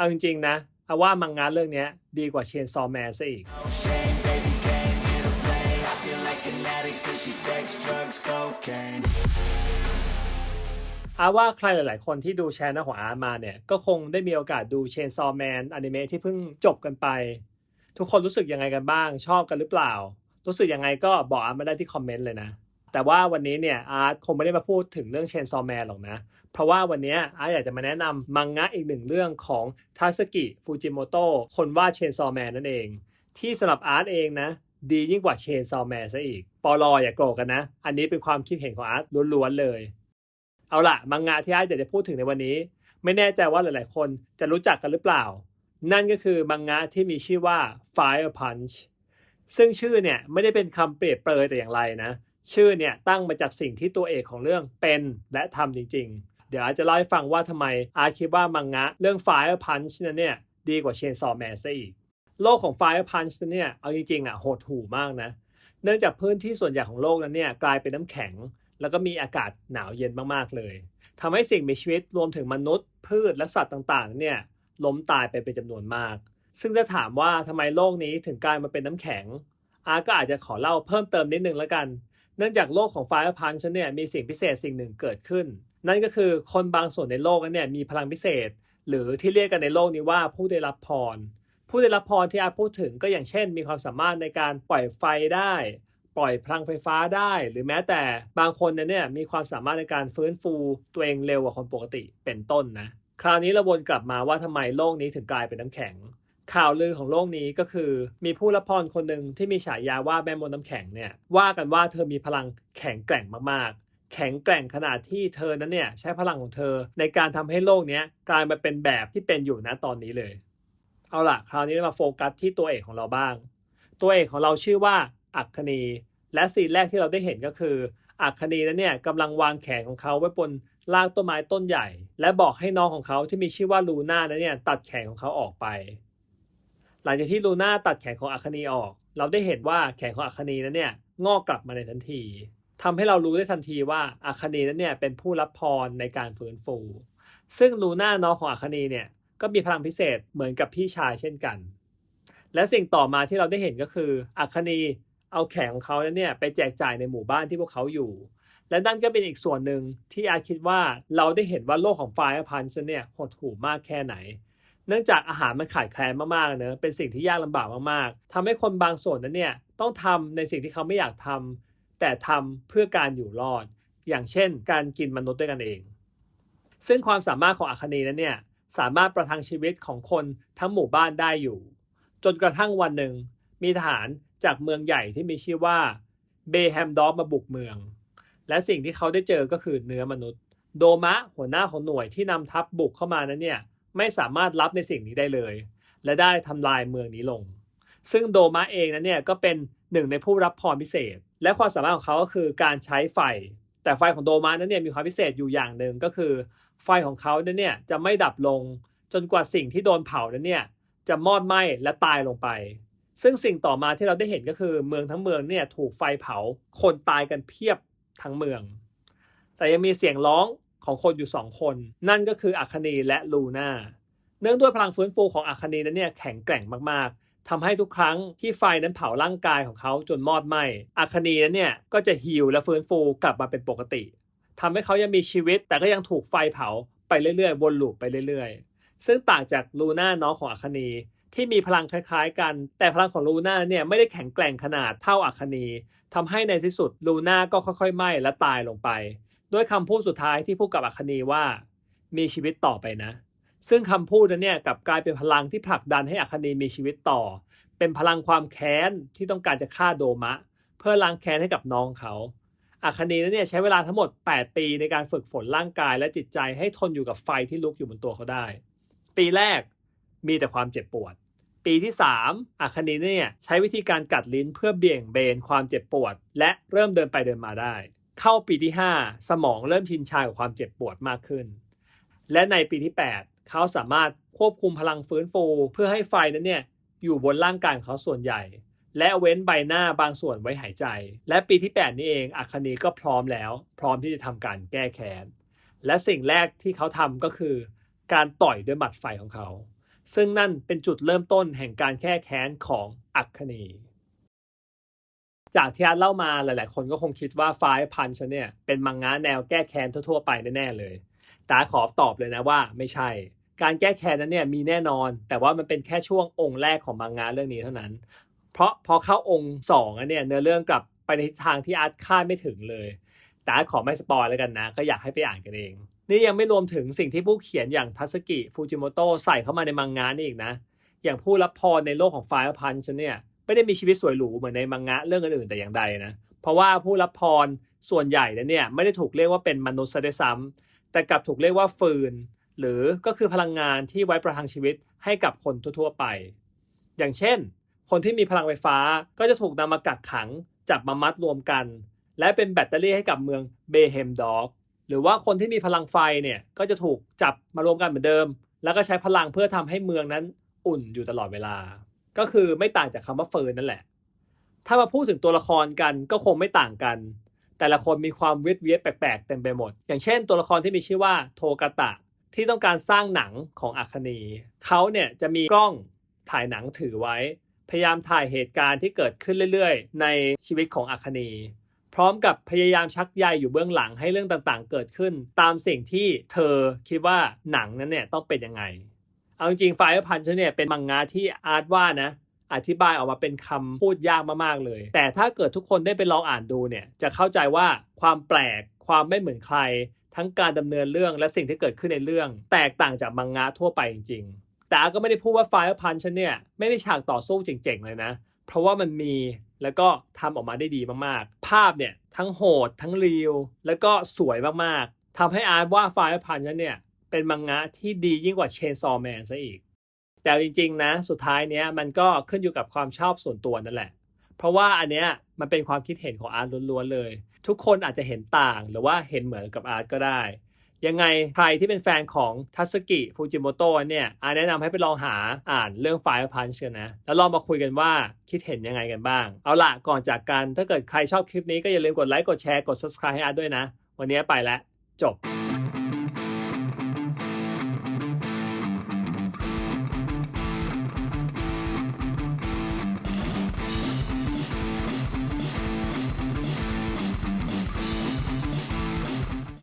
เอาจริงๆนะเอาว่ามังงะเรื่องนี้ดีกว่าเชนซอแมนซะอีก อาว่าใครหลาย ๆ คนที่ดูแชนลของอามาเนี่ย ก็คงได้มีโอกาสดูเชนซอแมนอนิเมะที่เพิ่งจบกันไป ทุกคนรู้สึกยังไงกันบ้าง ชอบกันหรือเปล่า รู้สึกยังไงก็บอกอามาได้ที่คอมเมนต์เลยนะ แต่ว่าวันนี้เนี่ยอาร์ตคงไม่ได้มาพูดถึงเรื่องเชนซอแมนหรอกนะ เพราะว่าวันนี้อาร์ตอยากจะมาแนะนำมังงะอีกหนึ่งเรื่องของทาสกิฟูจิโมโตะคนวาดเชนซอแมนนั่นเอง ที่สำหรับอาร์ตเองนะ ดียิ่งกว่าเชนซอแมนซะอีกปอลออย่าโกรธกันนะ อันนี้เป็นความคิดเห็นของอาร์ตล้วนๆเลย เอาล่ะ มังงะที่อาร์ตอยากจะพูดถึงในวันนี้ ไม่แน่ใจว่าหลายๆ คนจะรู้จักกันหรือเปล่า นั่นก็คือมังงะที่มีชื่อว่า Fire Punch ซึ่งชื่อเนี่ยไม่ได้เป็นคำเปรียบเปรยแต่อย่างไรนะ ชื่อเนี่ยตั้งมาจากสิ่งที่ตัวเอกของเรื่องเป็นและทำจริง ๆ เดี๋ยวอาจจะเล่าให้ฟังว่าทำไมอาร์คิดว่ามังงะเรื่อง Fire Punch นั้นเนี่ยดีกว่า Chainsaw Man ซะอีก โลกของ Fire Punch นั้นเนี่ยเอาจริงๆอะโหดหู่มากนะ เนื่องจากพื้นที่ส่วนใหญ่ของโลกนั้นเนี่ยกลายเป็นน้ำแข็ง แล้วก็มีอากาศหนาวเย็นมากๆเลยทำให้สิ่งมีชีวิตรวมถึงมนุษย์ พืชและสัตว์ต่างๆเนี่ยล้มตายไปเป็นจำนวนมาก ซึ่งจะถามว่าทำไมโลกนี้ถึงกลายมาเป็นน้ำแข็งอาร์ก็อาจจะขอเล่าเพิ่มเติมนิดนึงแล้วกัน เนื่องจากโลกของ Fire Punch เนี่ยมีสิ่งพิเศษสิ่งหนึ่งเกิดขึ้น นั่นก็คือคนบางส่วนในโลกนั้นเนี่ยมีพลังพิเศษ หรือที่เรียกกันในโลกนี้ว่าผู้ได้รับพร ผู้ได้รับพรที่อาร์ตพูดถึงก็อย่างเช่น มีความสามารถในการปล่อยไฟได้ ปล่อยพลังไฟฟ้าได้ หรือแม้แต่บางคนเนี่ยมีความสามารถในการฟื้นฟูตัวเองเร็วกว่าคนปกติเป็นต้นนะคราวนี้เราวนกลับมาว่าทำไมโลกนี้ถึงกลายเป็นน้ำแข็ง ข่าวลือของโลกนี้ก็คือมีผู้รับพรคนหนึ่งที่มีฉายาว่าแม่มดน้ำแข็งเนี่ยว่ากันว่าเธอมีพลังแข็งแกร่งมากๆ แข็งแกร่งขนาดที่เธอนั้นเนี่ยใช้พลังของเธอในการทำให้โลกนี้กลายมาเป็นแบบที่เป็นอยู่นะตอนนี้เลย เอาล่ะคราวนี้มาโฟกัสที่ตัวเอกของเราบ้าง ตัวเอกของเราชื่อว่าอัคคณีและซีนแรกที่เราได้เห็นก็คืออัคคณีนั้นเนี่ยกำลังวางแขนของเขาไว้บนรากต้นไม้ต้นใหญ่ และบอกให้น้องของเขาที่มีชื่อว่าลูน่านั้นเนี่ยตัดแขนของเขาออกไป หลังจากที่ลูน่าตัดแขนของอัคคณีออก เราได้เห็นว่าแขนของอัคคณีนั้นเนี่ยงอกกลับมาในทันทีทำให้เรารู้ได้ทันทีว่าอัคคณีนั้นเนี่ยเป็นผู้รับพรในการฟื้นฟู ซึ่งลูน่าน้องของอัคคณีเนี่ยก็มีพลังพิเศษเหมือนกับพี่ชายเช่นกัน และสิ่งต่อมาที่เราได้เห็นก็คืออัคคณีเอาแขนของเขาเนี่ยไปแจกจ่ายในหมู่บ้านที่พวกเขาอยู่ และนั่นก็เป็นอีกส่วนหนึ่งที่อาคิดว่าเราได้เห็นว่าโลกของไฟร์พันธ์เนี่ยหดหู่มากแค่ไหน เนื่องจากอาหารมันขาดแคลนมากๆเนอะเป็นสิ่งที่ยากลำบากมากๆทำให้คนบางส่วนนั้นเนี่ยต้องทำในสิ่งที่เขาไม่อยากทำแต่ทำเพื่อการอยู่รอด อย่างเช่น การกินมนุษย์ด้วยกันเอง ซึ่งความสามารถของอาคเนนั้นเนี่ยสามารถประทังชีวิตของคนทั้งหมู่บ้านได้อยู่ จนกระทั่งวันหนึ่ง มีทหารจากเมืองใหญ่ที่มีชื่อว่าเบแฮมดอฟมาบุกเมือง และสิ่งที่เขาได้เจอก็คือเนื้อมนุษย์ โดมะหัวหน้าของหน่วยที่นำทัพบุกเข้ามานั้นเนี่ย ไม่สามารถรับในสิ่งนี้ได้เลย และได้ทำลายเมืองนี้ลง ซึ่งโดมะเองนั้นเนี่ยก็เป็นหนึ่งในผู้รับพรพิเศษ และความสามารถของเขาก็คือการใช้ไฟ แต่ไฟของโดมะนั้นเนี่ยมีความพิเศษอยู่อย่างหนึ่งก็คือ ไฟของเขานั้นเนี่ยจะไม่ดับลงจนกว่าสิ่งที่โดนเผานั้นเนี่ยจะมอดไหม้และตายลงไป ซึ่งสิ่งต่อมาที่เราได้เห็นก็คือเมืองทั้งเมืองเนี่ยถูกไฟเผา คนตายกันเพียบทั้งเมือง แต่ยังมีเสียงร้อง ของคนอยู่สองคน นั่นก็คืออัคคณีและลูน่าเนื่องด้วยพลังฟื้นฟูของอัคคณีนั้นเนี่ยแข็งแกร่งมากๆทำให้ทุกครั้งที่ไฟนั้นเผาร่างกายของเขาจนมอดไหม้อัคคณีนั้นเนี่ยก็จะฮีลและฟื้นฟูกลับมาเป็นปกติทำให้เขายังมีชีวิต แต่ก็ยังถูกไฟเผาไปเรื่อยๆ วนลูปไปเรื่อยๆ ซึ่งต่างจากลูน่าน้องของอัคคณีที่มีพลังคล้ายๆกัน แต่พลังของลูน่าเนี่ยไม่ได้แข็งแกร่งขนาดเท่าอัคคณีทำให้ในที่สุดลูน่าก็ค่อยๆไหม้และตายลงไป ด้วยคำพูดสุดท้ายที่พูดกับอัคคณีว่า มีชีวิตต่อไปนะ ซึ่งคำพูดนั้นเนี่ยกลับกลายเป็นพลังที่ผลักดันให้อัคคณีมีชีวิตต่อ เป็นพลังความแค้นที่ต้องการจะฆ่าโดมะ เพื่อล้างแค้นให้กับน้องเขาอัคคณีนั้นเนี่ยใช้เวลาทั้งหมด 8 ปีในการฝึกฝนร่างกายและจิตใจให้ทนอยู่กับไฟที่ลุกอยู่บนตัวเขาได้ ปีแรกมีแต่ความเจ็บปวด ปีที่ 3อัคคณีเนี่ยใช้วิธีการกัดลิ้นเพื่อเบี่ยงเบนความเจ็บปวด และเริ่มเดินไปเดินมาได้ เข้าปีที่ 5 สมองเริ่มชินชากับความเจ็บปวดมากขึ้น และในปีที่ 8 เขาสามารถควบคุมพลังฟื้นฟู เพื่อให้ไฟนั้นเนี่ยอยู่บนร่างกายของเขาส่วนใหญ่ และเว้นใบหน้าบางส่วนไว้หายใจ และปีที่ 8 นี้เองอัคคณีก็พร้อมแล้ว พร้อมที่จะทำการแก้แค้นและสิ่งแรกที่เขาทำก็คือ การต่อยด้วยหมัดไฟของเขา ซึ่งนั่นเป็นจุดเริ่มต้นแห่งการแก้แค้นของอัคคณี จากที่อาร์ตเล่ามาหลาย ๆ คนก็คงคิดว่า Five Punch เนี่ยเป็นมังงะแนวแก้แค้นทั่ว ๆ ไปแน่ ๆ เลย แต่ขอตอบเลยนะว่าไม่ใช่ การแก้แค้นนั้นเนี่ยมีแน่นอน แต่ว่ามันเป็นแค่ช่วงองค์แรกของมังงะเรื่องนี้เท่านั้น เพราะพอเข้าองค์สองอันเนี่ยเนื้อเรื่องกลับไปในทิศทางที่อาร์ตคาดไม่ถึงเลย แต่อาขอไม่สปอยแล้วกันนะ ก็อยากให้ไปอ่านกันเอง นี่ยังไม่รวมถึงสิ่งที่ผู้เขียนอย่างทัสกิฟูจิโมโตะใส่เข้ามาในมังงะนี่อีกนะ อย่างผู้รับพรในโลกของ Fire Punch เนี่ย ไม่ได้มีชีวิตสวยหรูเหมือนในมังงะเรื่องอื่นๆแต่อย่างใดนะ เพราะว่าผู้รับพรส่วนใหญ่เนี่ยไม่ได้ถูกเรียกว่าเป็นมนุษย์ซะด้วยซ้ำแต่กลับถูกเรียกว่าฟืน หรือก็คือพลังงานที่ไว้ประทังชีวิตให้กับคนทั่วๆไป อย่างเช่น คนที่มีพลังไฟฟ้าก็จะถูกนำมากักขังจับมามัดรวมกัน และเป็นแบตเตอรี่ให้กับเมืองเบเฮมดอกหรือว่าคนที่มีพลังไฟเนี่ยก็จะถูกจับมารวมกันเหมือนเดิม แล้วก็ใช้พลังเพื่อทำให้เมืองนั้นอุ่นอยู่ตลอดเวลา ก็คือไม่ต่างจากคำว่าเฟิร์นนั่นแหละ ถ้ามาพูดถึงตัวละครกันก็คงไม่ต่างกัน แต่ละคนมีความเวียดเวียดแปลกๆเต็มไปหมด อย่างเช่น ตัวละครที่มีชื่อว่าโทกาตะ ที่ต้องการสร้างหนังของอัคคณีเขาเนี่ยจะมีกล้องถ่ายหนังถือไว้ พยายามถ่ายเหตุการณ์ที่เกิดขึ้นเรื่อยๆ ในชีวิตของอัคคณีพร้อมกับพยายามชักใยอยู่เบื้องหลังให้เรื่องต่างๆ เกิดขึ้น ตามสิ่งที่เธอคิดว่าหนังนั้นเนี่ยต้องเป็นยังไง เอาจริงๆไฟพันช์เนี่ยเป็นมังงะที่อาร์ตว่านะ อธิบายออกมาเป็นคำพูดยากมากๆเลย แต่ถ้าเกิดทุกคนได้ไปลองอ่านดูเนี่ย จะเข้าใจว่าความแปลกความไม่เหมือนใคร ทั้งการดำเนินเรื่องและสิ่งที่เกิดขึ้นในเรื่อง แตกต่างจากมังงะทั่วไปจริง ๆ แต่อาก็ไม่ได้พูดว่าไฟพันช์เนี่ยไม่มีฉากต่อสู้เจ๋งๆเลยนะ เพราะว่ามันมีแล้วก็ทำออกมาได้ดีมากๆ ภาพเนี่ยทั้งโหดทั้งเรียวแล้วก็สวยมากๆทำให้อาร์ตว่าไฟพันช์เนี่ย เป็นมังงะที่ดียิ่งกว่าเชนซอแมนซะอีก แต่จริงๆนะสุดท้ายเนี้ยมันก็ขึ้นอยู่กับความชอบส่วนตัวนั่นแหละ เพราะว่าอันเนี้ยมันเป็นความคิดเห็นของอาร์ตล้วนๆเลย ทุกคนอาจจะเห็นต่างหรือว่าเห็นเหมือนกับอาร์ตก็ได้ ยังไงใครที่เป็นแฟนของทัสกิฟูจิโมโตะเนี่ยอาร์ตแนะนำให้ไปลองหาอ่านเรื่อง Fire Punch กันนะ แล้วลองมาคุยกันว่าคิดเห็นยังไงกันบ้าง เอาล่ะก่อนจากกันถ้าเกิดใครชอบคลิปนี้ก็อย่าลืมกดไลค์กดแชร์กด subscribe ให้อาร์ตด้วยนะ วันนี้ไปแล้วจบ